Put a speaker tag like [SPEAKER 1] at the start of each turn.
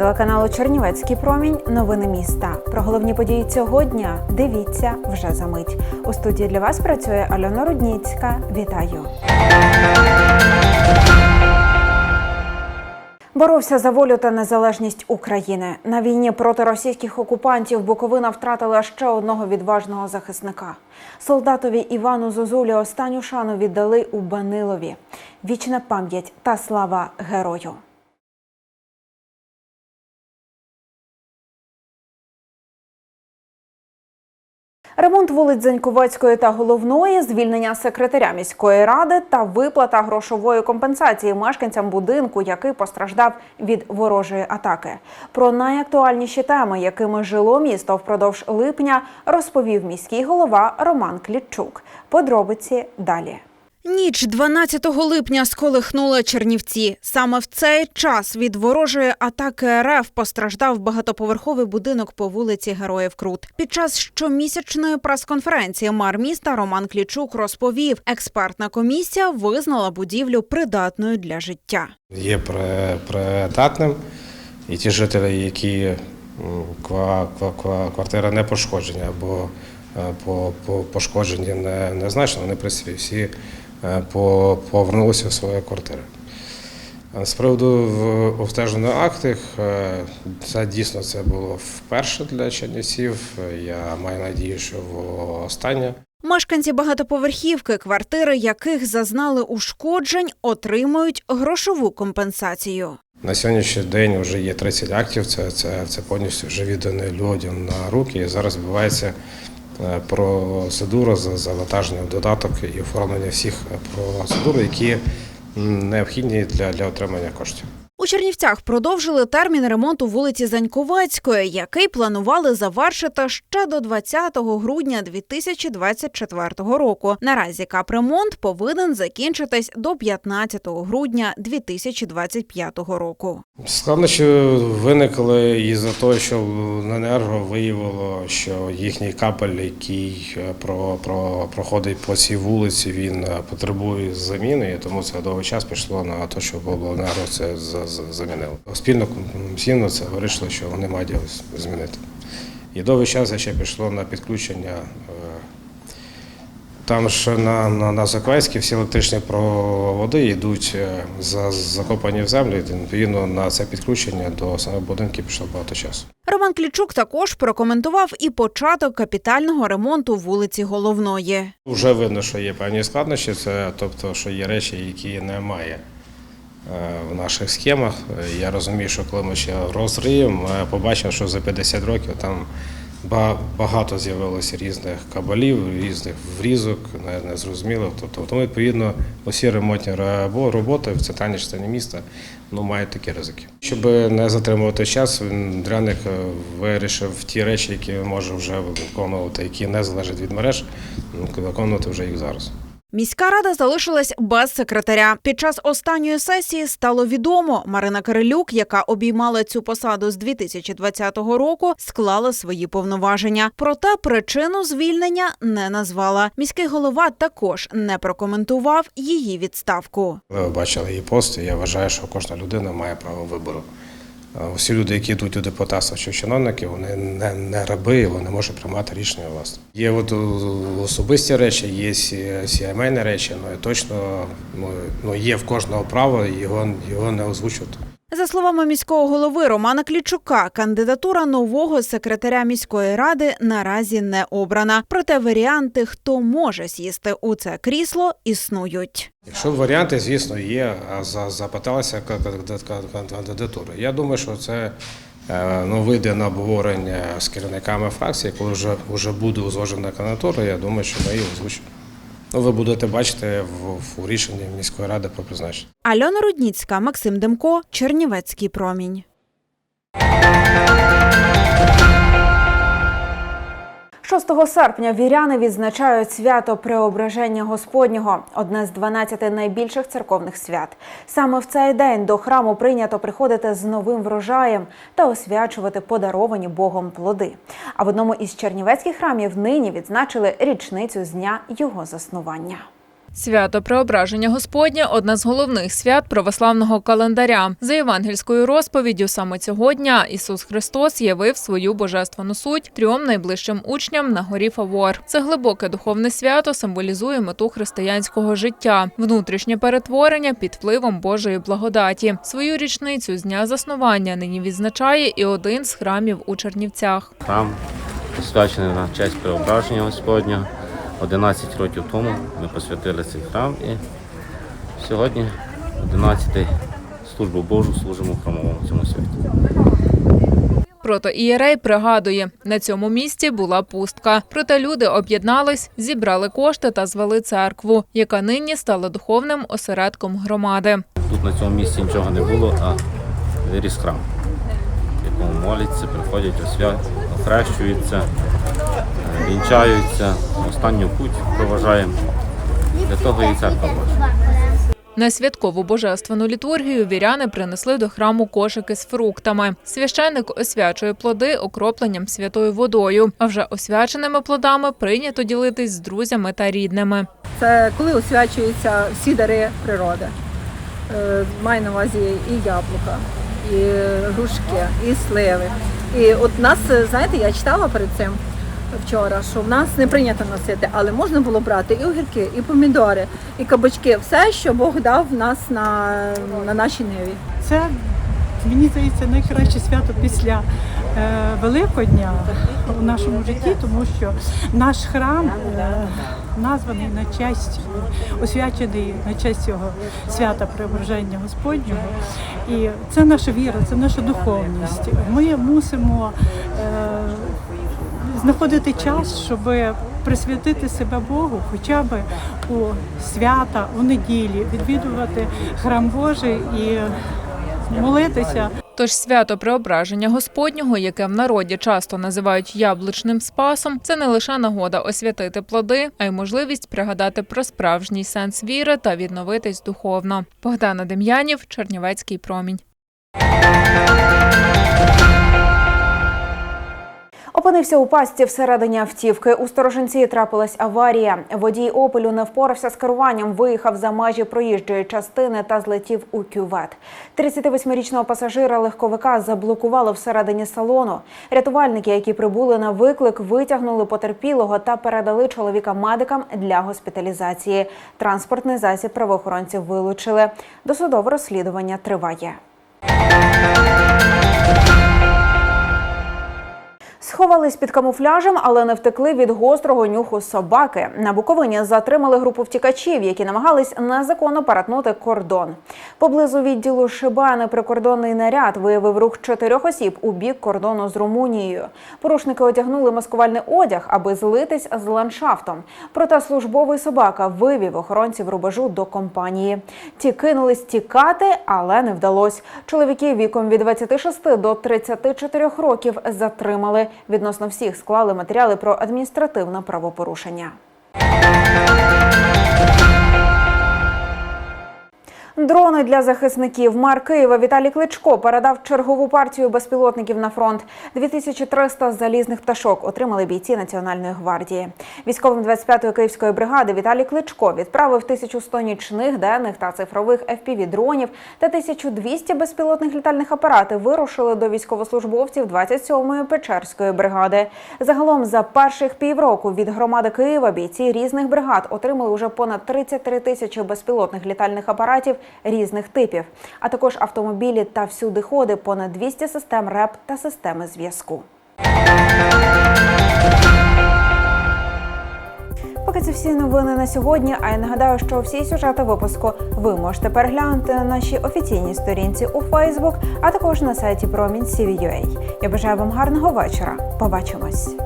[SPEAKER 1] телеканалу Чернівецький промінь. Новини міста. Про головні події цього дня дивіться вже за мить. У студії для вас працює Альона Рудніцька. Вітаю. Боровся за волю та незалежність України. На війні проти російських окупантів Буковина втратила ще одного відважного захисника. Солдатові Івану Зозулі останню шану віддали у Банилові. Вічна пам'ять та слава герою. Ремонт вулиць Заньковецької та головної, звільнення секретаря міської ради та виплата грошової компенсації мешканцям будинку, який постраждав від ворожої атаки. Про найактуальніші теми, якими жило місто впродовж липня, розповів міський голова Роман Клітчук. Подробиці далі. Ніч 12 липня сколихнула Чернівці. Саме в цей час від ворожої атаки РФ постраждав багатоповерховий будинок по вулиці Героїв Крут. Під час щомісячної прес-конференції мер міста Роман Клічук розповів, експертна комісія визнала будівлю придатною для життя.
[SPEAKER 2] Є при- придатним, і ті жителі, які ква, ква, ква, квартира не пошкоджені або е, по, по пошкоджені не, незначно, вони в всі повернулися в свої квартири. З приводу в- обстежених актів, е, це дійсно це було вперше для Чернівців. Я маю надію, що останнє.
[SPEAKER 1] Мешканці багатоповерхівки, квартири яких зазнали ушкоджень, отримують грошову компенсацію.
[SPEAKER 2] На сьогоднішній день вже є 30 актів. Це, це, це повністю вже віддані людям на руки. І зараз відбувається е, процедура з завантаження додаток і оформлення всіх е, процедур, які необхідні для, для отримання коштів.
[SPEAKER 1] Чернівцях продовжили термін ремонту вулиці Заньковецької, який планували завершити ще до 20 грудня 2024 року. Наразі капремонт повинен закінчитись до 15 грудня 2025 року.
[SPEAKER 2] Складнощі виникли із-за того, що енерго виявило, що їхній капель, який е, про, про, проходить по цій вулиці, він е, потребує заміни, і тому це довгий час пішло на те, щоб енерго це за- за- замінило. Спільно спільно це вирішили, що вони мають його змінити. І довгий час ще пішло на підключення. е, там ж на, на, на Заквайській всі електричні проводи йдуть е, за, закопані в землю, відповідно на це підключення до самих будинків пішло багато часу.
[SPEAKER 1] Роман Клічук також прокоментував і початок капітального ремонту вулиці Головної.
[SPEAKER 2] Вже видно, що є певні складнощі, це тобто, що є речі, які немає в наших схемах. Е, Я розумію, що коли ми ще розриємо, ми побачимо, що за 50 років там багато з'явилося різних кабелів, різних врізок, не- незрозумілих. Тобто, тому, відповідно, усі ремонтні роботи в центральній частині міста ну, мають такі ризики. Щоб не затримувати час, Дряник е, вирішив ті речі, які може вже виконувати, які не залежать від мереж, ну, виконувати вже їх зараз.
[SPEAKER 1] Міська рада залишилась без секретаря. Під час останньої сесії стало відомо, Марина Кирилюк, яка обіймала цю посаду з 2020 року, склала свої повноваження. Проте причину звільнення не назвала. Міський голова також не прокоментував її відставку.
[SPEAKER 2] Ви бачили її пост, я вважаю, що кожна людина має право вибору. Усі люди, які йдуть у депутатство чи чиновники, вони не, не раби, вони можуть приймати рішення власне. Є от особисті речі, є сі- сімейні речі, ну і точно ну, ну, є в кожного право його, його не озвучувати.
[SPEAKER 1] За словами міського голови Романа Клічука, кандидатура нового секретаря міської ради наразі не обрана. Проте варіанти, хто може сісти у це крісло, існують.
[SPEAKER 2] Якщо варіанти, звісно, є, а за- запиталася ка- ка- ка- ка- кандидатура. Я думаю, що це е, ну, вийде на обговорення з керівниками фракції, коли вже, вже буде узгоджена кандидатура, я думаю, що ми її озвучимо. Ну, ви будете бачити в, в рішенні міської ради про призначення.
[SPEAKER 1] Альона Рудніцька, Максим Демко, Чернівецький промінь. 6 серпня віряни відзначають свято Преображення Господнього, одне з 12 найбільших церковних свят. Саме в цей день до храму прийнято приходити з новим врожаєм та освячувати подаровані Богом плоди. А в одному із чернівецьких храмів нині відзначили річницю з дня його заснування.
[SPEAKER 3] Свято Преображення Господня одне з головних свят православного календаря. За євангельською розповіддю, саме цього дня Ісус Христос явив свою божественну суть трьом найближчим учням на горі Фавор. Це глибоке духовне свято символізує мету християнського життя, внутрішнє перетворення під впливом Божої благодаті. Свою річницю з дня заснування нині відзначає і один з храмів у Чернівцях.
[SPEAKER 4] Храм посвячений на честь преображення Господня. 11 років тому ми посвятили цей храм і сьогодні 11 службу Божу служимо в храмовому цьому святі.
[SPEAKER 3] Протоієрей пригадує, на цьому місці була пустка. Проте люди об'єднались, зібрали кошти та звели церкву, яка нині стала духовним осередком громади.
[SPEAKER 4] Тут на цьому місці нічого не було, а виріс храм, в якому моляться, приходять освя... охрещуються, вінчаються, останню путь проважаємо. Для того і церква Божа.
[SPEAKER 3] На святкову божественну літургію віряни принесли до храму кошики з фруктами. Священник освячує плоди окропленням святою водою. А вже освяченими плодами прийнято ділитись з друзями та рідними.
[SPEAKER 5] Це коли освячуються всі дари природи. Е, Маю на увазі і яблука, і грушки, і сливи. І от нас, е, знаєте, я читала перед цим вчора, що в нас не прийнято носити, але можна було брати і огірки, і помідори, і кабачки, все, що Бог дав в нас на, на нашій ниві.
[SPEAKER 6] Це мені здається найкраще свято після е, Великодня у нашому житті, тому що наш храм е, названий на честь, освячений на честь цього свята Преображення Господнього. І це наша віра, це наша духовність. Ми мусимо е, знаходити час, щоб присвятити себе Богу, хоча б у свята, у неділі, відвідувати храм Божий і молитися.
[SPEAKER 3] Тож свято Преображення Господнього, яке в народі часто називають яблучним спасом, це не лише нагода освятити плоди, а й можливість пригадати про справжній сенс віри та відновитись духовно. Богдана Дем'янів, Чернівецький промінь.
[SPEAKER 1] Опинився у пастці всередині автівки. У сторожинці трапилась аварія. Водій опелю не впорався з керуванням, виїхав за межі проїжджої частини та злетів у кювет. 38-річного пасажира легковика заблокувало всередині салону. Рятувальники, які прибули на виклик, витягнули потерпілого та передали чоловіка медикам для госпіталізації. Транспортний засіб правоохоронців вилучили. Досудове розслідування триває. Сховались під камуфляжем, але не втекли від гострого нюху собаки. На Буковині затримали групу втікачів, які намагались незаконно перетнути кордон. Поблизу відділу Шибани прикордонний наряд виявив рух чотирьох осіб у бік кордону з Румунією. Порушники одягнули маскувальний одяг, аби злитись з ландшафтом. Проте службовий собака вивів охоронців рубежу до компанії. Ті кинулись тікати, але не вдалось. Чоловіків віком від 26 до 34 років затримали. Відносно всіх склали матеріали про адміністративне правопорушення. Дрони для захисників. Мер Києва Віталій Кличко передав чергову партію безпілотників на фронт. 2300 залізних пташок отримали бійці Національної гвардії. Військовим 25-ї київської бригади Віталій Кличко відправив 1100 нічних, денних та цифрових FPV-дронів та 1200 безпілотних літальних апаратів вирушили до військовослужбовців 27-ї Печерської бригади. Загалом за перших півроку від громади Києва бійці різних бригад отримали вже понад 33 тисячі безпілотних літальних апаратів різних типів, а також автомобілі та всюдиходи, понад 200 систем РЕП та системи зв'язку. Поки це всі новини на сьогодні. А я нагадаю, що всі сюжети випуску ви можете переглянути на нашій офіційній сторінці у Фейсбук, а також на сайті Промінь Я бажаю вам гарного вечора. Побачимось.